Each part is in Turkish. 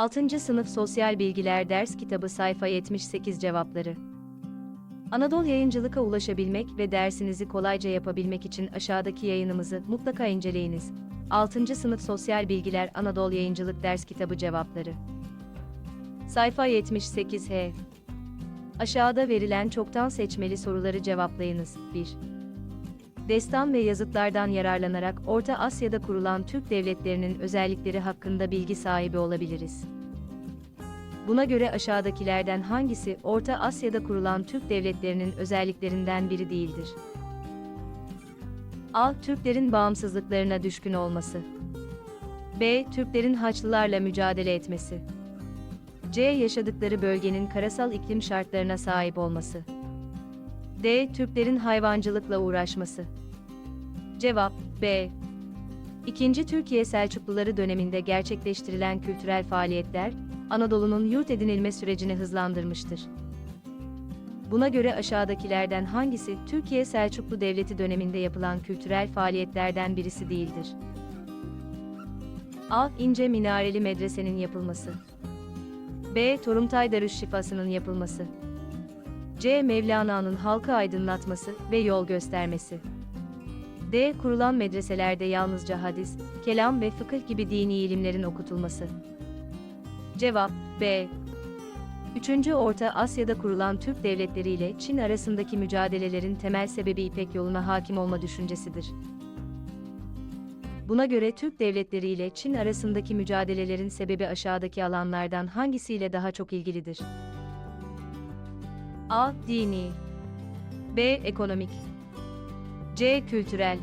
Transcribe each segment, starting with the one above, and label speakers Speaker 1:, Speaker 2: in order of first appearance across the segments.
Speaker 1: 6. Sınıf Sosyal Bilgiler Ders Kitabı Sayfa 78 Cevapları Anadolu Yayıncılık'a ulaşabilmek ve dersinizi kolayca yapabilmek için aşağıdaki yayınımızı mutlaka inceleyiniz. 6. Sınıf Sosyal Bilgiler Anadolu Yayıncılık Ders Kitabı Cevapları Sayfa 78H Aşağıda verilen çoktan seçmeli soruları cevaplayınız. 1. Destan ve yazıtlardan yararlanarak Orta Asya'da kurulan Türk devletlerinin özellikleri hakkında bilgi sahibi olabiliriz. Buna göre aşağıdakilerden hangisi Orta Asya'da kurulan Türk devletlerinin özelliklerinden biri değildir? A. Türklerin bağımsızlıklarına düşkün olması. B. Türklerin Haçlılarla mücadele etmesi. C. Yaşadıkları bölgenin karasal iklim şartlarına sahip olması. D. Türklerin hayvancılıkla uğraşması. Cevap B. İkinci Türkiye Selçukluları döneminde gerçekleştirilen kültürel faaliyetler, Anadolu'nun yurt edinilme sürecini hızlandırmıştır. Buna göre aşağıdakilerden hangisi Türkiye Selçuklu Devleti döneminde yapılan kültürel faaliyetlerden birisi değildir? A. İnce minareli medresenin yapılması. B. Torumtay Darüşşifası'nın yapılması. C. Mevlana'nın halkı aydınlatması ve yol göstermesi. D. Kurulan medreselerde yalnızca hadis, kelam ve fıkıh gibi dini ilimlerin okutulması. Cevap B. 3. Orta Asya'da kurulan Türk devletleri ile Çin arasındaki mücadelelerin temel sebebi İpek yoluna hakim olma düşüncesidir. Buna göre Türk devletleri ile Çin arasındaki mücadelelerin sebebi aşağıdaki alanlardan hangisiyle daha çok ilgilidir? A. Dini B. Ekonomik C. Kültürel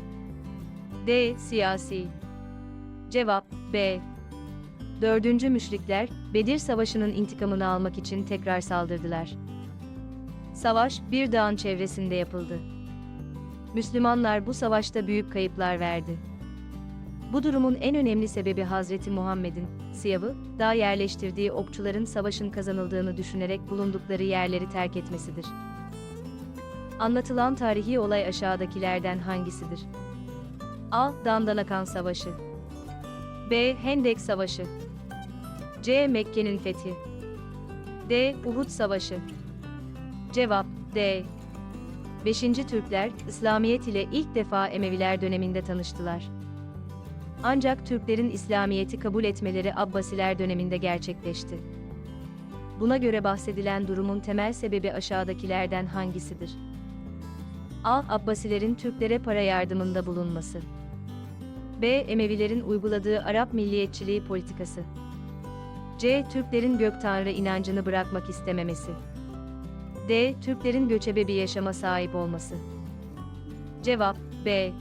Speaker 1: D. Siyasi Cevap B. Dördüncü müşrikler, Bedir Savaşı'nın intikamını almak için tekrar saldırdılar. Savaş, bir dağın çevresinde yapıldı. Müslümanlar bu savaşta büyük kayıplar verdi. Bu durumun en önemli sebebi Hazreti Muhammed'in, Siyav'ı, dağa yerleştirdiği okçuların savaşın kazanıldığını düşünerek bulundukları yerleri terk etmesidir. Anlatılan tarihi olay aşağıdakilerden hangisidir? A. Dandanakan Savaşı B. Hendek Savaşı C. Mekke'nin fethi D. Uhud Savaşı Cevap D. 5. Türkler, İslamiyet ile ilk defa Emeviler döneminde tanıştılar. Ancak Türklerin İslamiyet'i kabul etmeleri Abbasiler döneminde gerçekleşti. Buna göre bahsedilen durumun temel sebebi aşağıdakilerden hangisidir? A. Abbasilerin Türklere para yardımında bulunması. B. Emevilerin uyguladığı Arap milliyetçiliği politikası. C. Türklerin gök tanrı inancını bırakmak istememesi. D. Türklerin göçebe bir yaşama sahip olması. Cevap B.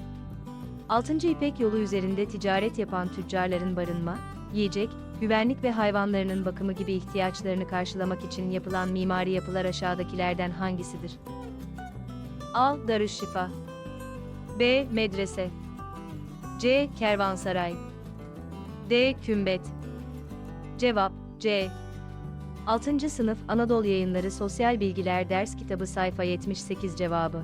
Speaker 1: 6. İpek yolu üzerinde ticaret yapan tüccarların barınma, yiyecek, güvenlik ve hayvanlarının bakımı gibi ihtiyaçlarını karşılamak için yapılan mimari yapılar aşağıdakilerden hangisidir? A. Darüşşifa B. Medrese C. Kervansaray D. Kümbet Cevap C. 6. Sınıf Anadolu Yayınları Sosyal Bilgiler Ders Kitabı Sayfa 78 Cevabı